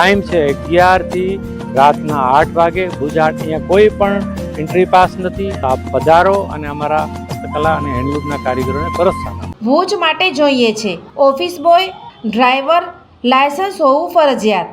Time છે અગિયારથી રાતના આઠ વાગે. ભુજાટ અહીંયા કોઈ પણ એન્ટ્રી પાસ નથી. આપ પધારો અને અમારા હસ્તકલા અને હેન્ડલૂમના કારીગરોને આપો. ભુજ માટે જોઈએ છે. ઓફિસ બોય ડ્રાઈવર લાયસન્સ હોવું ફરજિયાત.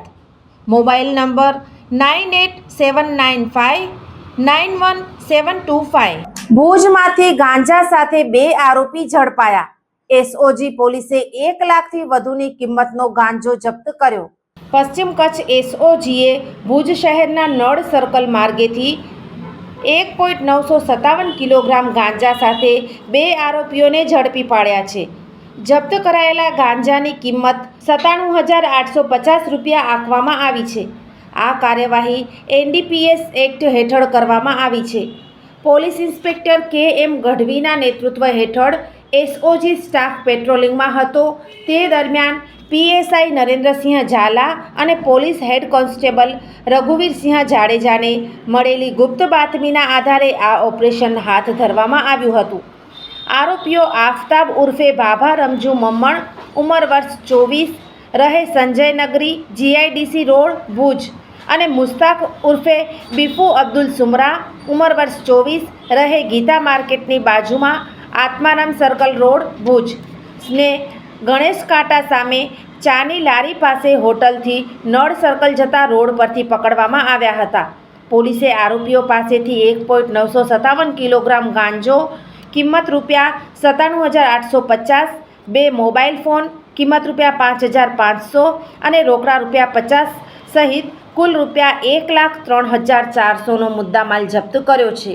Mobile number nine eight seven nine five nine one seven two five. ભુજમાંથી ગાંજા સાથે બે આરોપી ઝડપાયા. એસઓજી પોલીસે એક લાખથી વધુની કિંમતનો ગાંજો જપ્ત કર્યો. પશ્ચિમ કચ્છ એસઓજીએ ભુજ શહેરના નળ સર્કલ માર્ગેથી એક પોઈન્ટ નવસો સત્તાવન કિલોગ્રામ ગાંજા સાથે બે આરોપીઓને ઝડપી પાડ્યા છે. જપ્ત કરાયેલા ગાંજાની કિંમત સત્તાણું હજાર આઠસો પચાસ રૂપિયા આંકવામાં આવી છે. આ કાર્યવાહી એનડીપીએસ એક્ટ હેઠળ કરવામાં આવી છે. પોલીસ ઇન્સ્પેક્ટર કે એમ ગઢવીના નેતૃત્વ હેઠળ એસઓજી સ્ટાફ પેટ્રોલિંગમાં હતો. તે દરમિયાન પીએસઆઈ નરેન્દ્રસિંહ ઝાલા અને પોલીસ હેડ કોન્સ્ટેબલ રઘુવીરસિંહ જાડેજાને મળેલી ગુપ્ત બાતમીના આધારે આ ઓપરેશન હાથ ધરવામાં આવ્યું હતું. આરોપીઓ આફતાબ ઉર્ફે બાભા રમજુ મમ્મણ, ઉંમર વર્ષ ચોવીસ, રહે સંજય નગરી જીઆઈડીસી રોડ, ભુજ અને મુસ્તાક ઉર્ફે બીફુ અબ્દુલ સુમરા, ઉંમર વર્ષ ચોવીસ, રહે ગીતા માર્કેટની બાજુમાં આત્મારામ સર્કલ રોડ ભુજ. ને ગણેશ કાંટા સામે ચાની લારી પાસે હોટલથી નળ સર્કલ જતા રોડ પરથી પકડવામાં આવ્યા હતા. પોલીસે આરોપીઓ પાસેથી એક પોઈન્ટ નવસો સત્તાવન કિલોગ્રામ ગાંજો, કિંમત રૂપિયા સત્તાણું હજાર આઠસો પચાસ, બે મોબાઈલ ફોન, કિંમત રૂપિયા પાંચ હજાર પાંચસો અને રોકડા રૂપિયા પચાસ સહિત કુલ રૂપિયા એક લાખ ત્રણ હજાર ચારસોનો મુદ્દામાલ જપ્ત કર્યો છે.